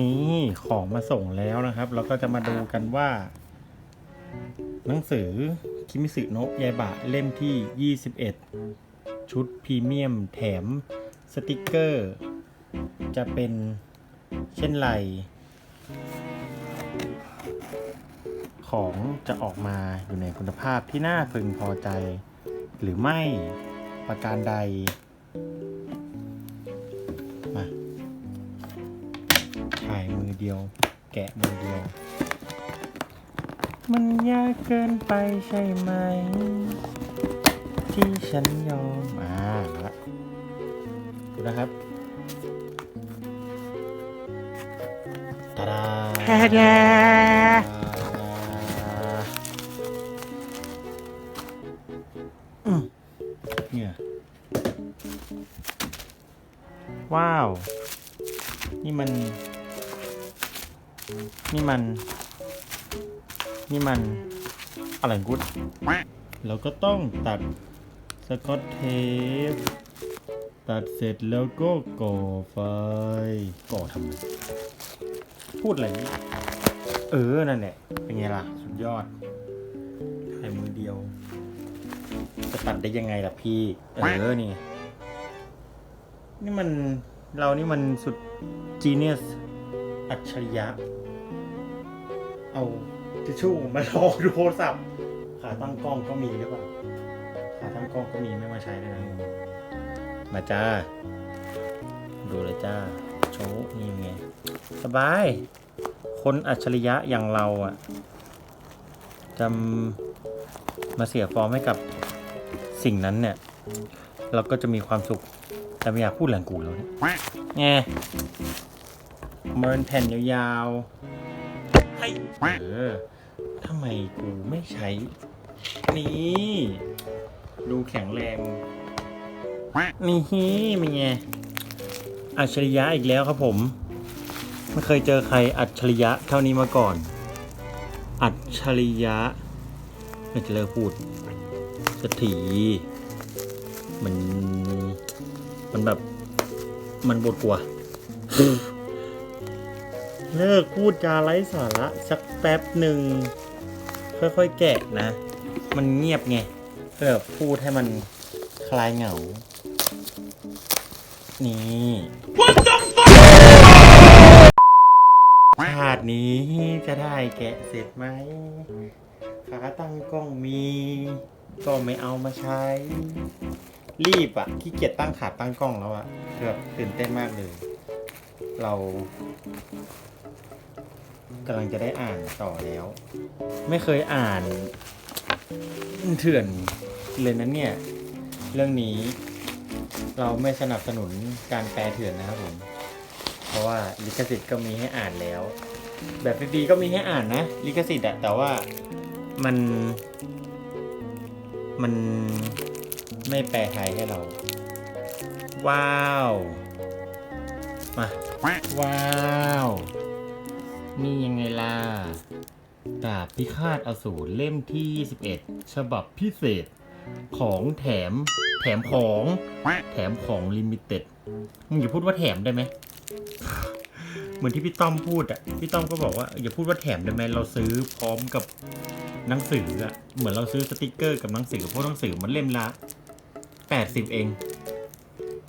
นี่ของมาส่งแล้วนะครับ เราก็จะมาดูกันว่า หนังสือคิมิสึโนะยายบะเล่มที่ 21 ชุดพรีเมียมแถมสติกเกอร์ จะเป็นเช่นไร ของจะออกมาอยู่ในคุณภาพที่น่าพึงพอใจ หรือไม่ประการใด ดียว แกะมือเดียว มันยากเกินไปใช่ไหม ที่ฉันยอมอ่ามาละดูนะครับตาดาแท้แท้อืมเนี่ยว้าว นี่มัน นี่มัน นี่มัน อะไรกุดเราก็ต้องตัดสกอตเทปตัดเสร็จแล้วก็ก่อไฟ ก่อทำไม พูดอะไรนี่เออ นั่นแหละ เป็นไงล่ะ สุดยอดถ่ายมือเดียว จะตัดได้ยังไงล่ะพี่ เออ นี่ นี่มัน เรานี่มันสุดจีเนียส อัจฉริยะ เอาทิชชู่มาลองดูโทรศัพท์ ขาตั้งกล้องก็มีหรือเปล่า ขาตั้งกล้องก็มีไม่มาใช้เลยนะมาจ้า ดูเลยจ้า โชว์นี่ไง สบาย คนอัจฉริยะอย่างเราอะจะมาเสียฟอร์มให้กับสิ่งนั้นเนี่ย เราก็จะมีความสุข แต่ไม่อยากพูดแหล่งกูแล้วเนี่ยไง เป็นแผ่นยาวๆให้เออทำไมกูไม่ใช้ นี่ ดูแข็งแรง นี่เป็นไง อัจฉริยะอีกแล้วครับผม ไม่เคยเจอใครอัจฉริยะเท่านี้มาก่อน อัจฉริยะไม่จะเลิกพูดสักทีมัน มันแบบ มันบดกลัว เลิกพูดจาไร้สาระสักแป๊บหนึ่ง ค่อยๆแกะนะ มันเงียบไงก็แบบพูดให้มันคลายเหงา นี่ชาตินี้จะได้แกะเสร็จไหมขาตั้งกล้องมี ก็ไม่เอามาใช้ รีบอะขี้เกียจตั้งขาตั้งกล้องแล้วอะแบบตื่นเต้นมากเลย เรา กำลังจะได้อ่านต่อแล้ว ไม่เคยอ่านเถื่อนเลยนะเนี่ย เรื่องนี้เราไม่สนับสนุนการแปลเถื่อนนะครับผมเพราะว่าลิขสิทธิ์ก็มีให้อ่านแล้ว แบบฟรีๆก็มีให้อ่านนะลิขสิทธิ์อะแต่ว่ามันมันไม่แปลไทยให้เรา ว้าว มา ว้าว นี่ยังไงล่ะดาบพิฆาตอสูรเล่มที่ 21 ฉบับพิเศษ ของแถม แถมของ แถมของลิมิเต็ด มึงอย่าพูดว่าแถมได้ไหม เหมือนที่พี่ต้อมพูดอะ พี่ต้อมก็บอกว่าอย่าพูดว่าแถมได้ไหมเราซื้อพร้อมกับหนังสืออะ เหมือนเราซื้อสติกเกอร์กับหนังสือเพราะหนังสือมันเล่มละแปดสิบเอง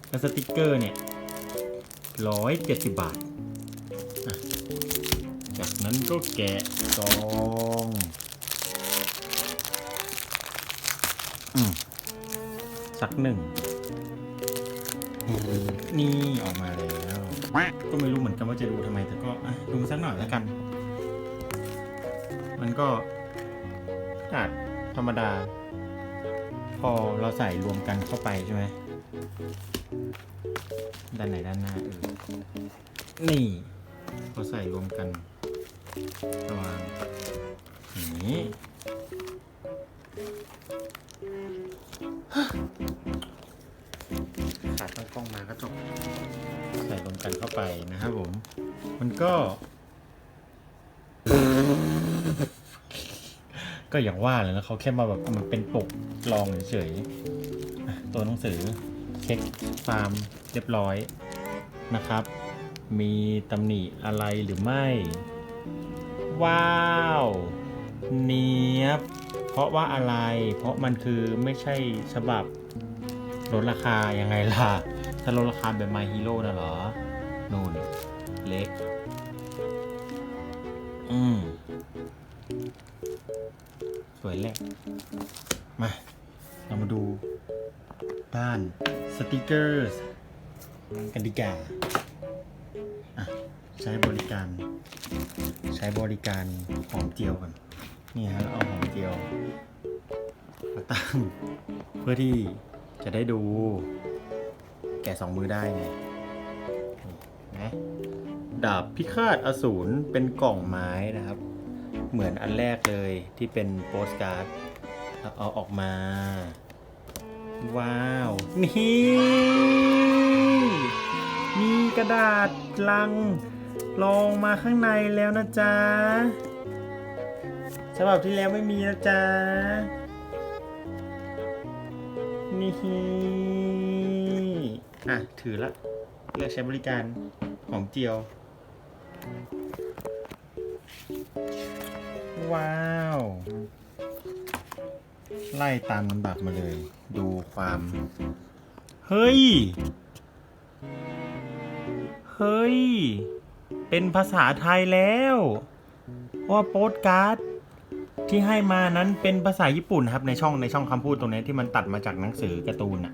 แล้วสติกเกอร์เนี่ยร้อยเจ็ดสิบบาท นั้นก็แกะซองอสักหนึ่ง นี่ออกมาแล้ว ก็ไม่รู้เหมือนกันว่าจะดูทำไม แต่ก็ดูสักหน่อยแล้วกัน มันก็กระดธรรมดา พอเราใส่รวมกันเข้าไปใช่ไหมด้านไหนด้านหน้าเออนี่พอใส่รวมกัน วางอย่างนี้ขาดตั้งกล้องมาก็จบใส่รวมกันเข้าไปนะครับผม มันก็ ก็อย่างว่าเลยนะเขาแค่มาแบบมันเป็นปกลองเฉยๆตัวหนังสือเช็คฟาร์มเรียบร้อยนะครับ มีตำหนิอะไรหรือไม่ ว้าวเนียบ เพราะว่าอะไร เพราะมันคือไม่ใช่ฉบับลดราคายังไงล่ะ ถ้าลดราคาแบบ My Hero นะเหรอ นู่น เล็ก อืม สวยแหละมา เรามาดูบ้านสติกเกอร์กันดีกว่าอะใช้บริการ ใช้บริการหอมเจียวกันนี่ฮะแล้วเอาหอมเจียวมาตั้งเพื่อที่จะได้ดูแกะสองมือได้ไงนะดาบพิฆาตอสูรเป็นกล่องไม้นะครับ เหมือนอันแรกเลยที่เป็นโปสการ์ดเอาออกมา ว้าว นี่ มีกระดาษลัง ลองมาข้างในแล้วนะจ๊ะฉบับที่แล้วไม่มีนะจ๊ะ นี่อะ ถือละ เลือกใช้บริการของเจียว ว้าว ไล่ตามลำดับมาเลย ดูความ เฮ้ย เฮ้ย เป็นภาษาไทยแล้วว่าโปสการ์ดที่ให้มานั้นเป็นภาษาญี่ปุ่นครับในช่องในช่องคำพูดตรงนี้ที่มันตัดมาจากหนังสือการ์ตูนอะ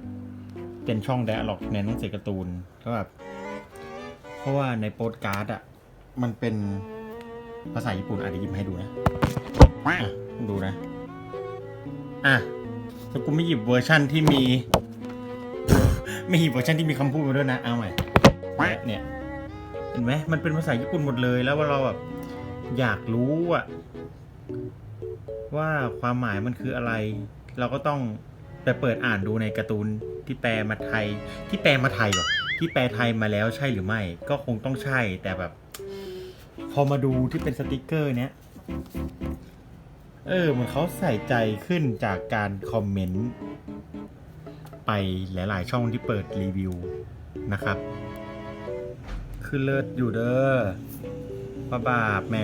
เป็นช่องไดอะล็อกในหนังสือการ์ตูนก็แบบเพราะว่าในโปสการ์ดอะมันเป็นภาษาญี่ปุ่นอาจจะหยิบให้ดูนะอะดูนะ อะแต่กูไม่หยิบเวอร์ชั่นที่มี ไม่หยิบเวอร์ชันที่มีคำพูดมาด้วยนะ เอาใหม่ เนี่ย เห็นไหมมันเป็นภาษาญี่ปุ่นหมดเลย แล้วว่าเราแบบอยากรู้อะว่าความหมายมันคืออะไร เราก็ต้องไปเปิดอ่านดูในการ์ตูนที่แปลมาไทย ที่แปลมาไทยหรอที่แปลไทยมาแล้วใช่หรือไม่ ก็คงต้องใช่ แต่แบบ พอมาดูที่เป็นสติกเกอร์เนี้ยเออเหมันเขาใส่ใจขึ้นจากการคอมเมนต์ไปหลาย ๆ ช่องที่เปิดรีวิวนะครับ คือเลิศอยู่เด้อป้าบาปแม่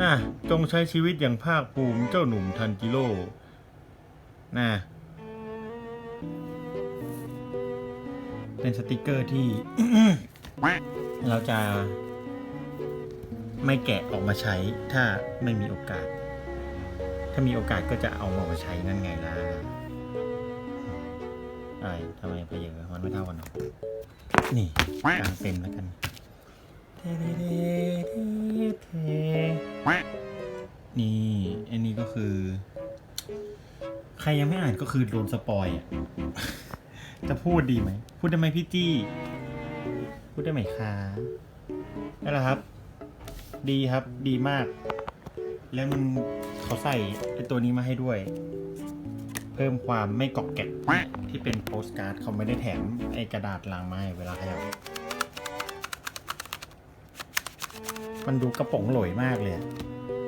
อะ จงใช้ชีวิตอย่างภาคภูมิเจ้าหนุ่มทันจิโร่นะเป็นสติกเกอร์ที่ เราจะไม่แกะออกมาใช้ถ้าไม่มีโอกาส ถ้ามีโอกาสก็จะเอามาใช้นั่นไงล่ะอะไรทำไมไปเยอะมันไม่เท่ากันหรอ นี่กลางเต็มแล้วกันนี่อันนี้ก็คือ ใครยังไม่อ่านก็คือโดนสปอยอะ จะพูดดีไหม พูดได้ไหมพี่จี้ พูดได้ไหมคะนั่นแหละครับ ดีครับ ดีมาก แล้วมันเขาใส่ไอตัวนี้มาให้ด้วย เพิ่มความไม่กอกแกะที่เป็นโปสการ์ดเขาไม่ได้แถมไอกระดาษลังไม้เวลาขยับมันดูกระป๋องหลอยมากเลย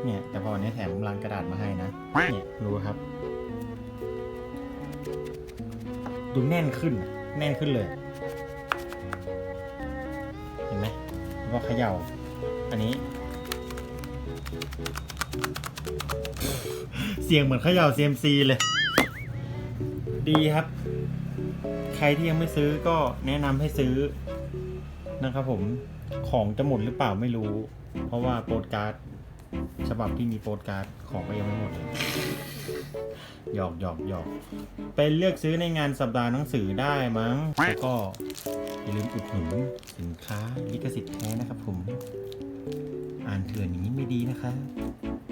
เนี่ย แต่พออันนี้แถมลังกระดาษมาให้นะ เนี่ยดูครับ ดูแน่นขึ้น แน่นขึ้นเลย เห็นไหมวก็เขย่า อันนี้ เสียงเหมือนเขย่า CMC เลย ดีครับ ใครที่ยังไม่ซื้อก็แนะนำให้ซื้อนะครับผมของจะหมดหรือเปล่าไม่รู้ เพราะว่าโปสการ์ดฉบับที่มีโปสการ์ดของก็ยังไม่หมดเลยหยอกหยอกหยอกไปเลือกซื้อในงานสัปดาห์หนังสือได้มั้งแล้วก็อย่าลืมอุดหนุนสินค้าลิขสิทธิ์แท้นะครับผม อ่านเถื่อนอย่างนี้ไม่ดีนะคะ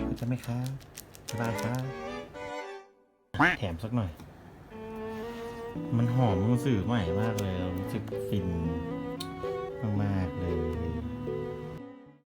เข้าใจไหมคะบ๊ายบายครับแถมสักหน่อย มันหอมมันสือใหม่มากเลย รู้สึกฟินมากๆเลย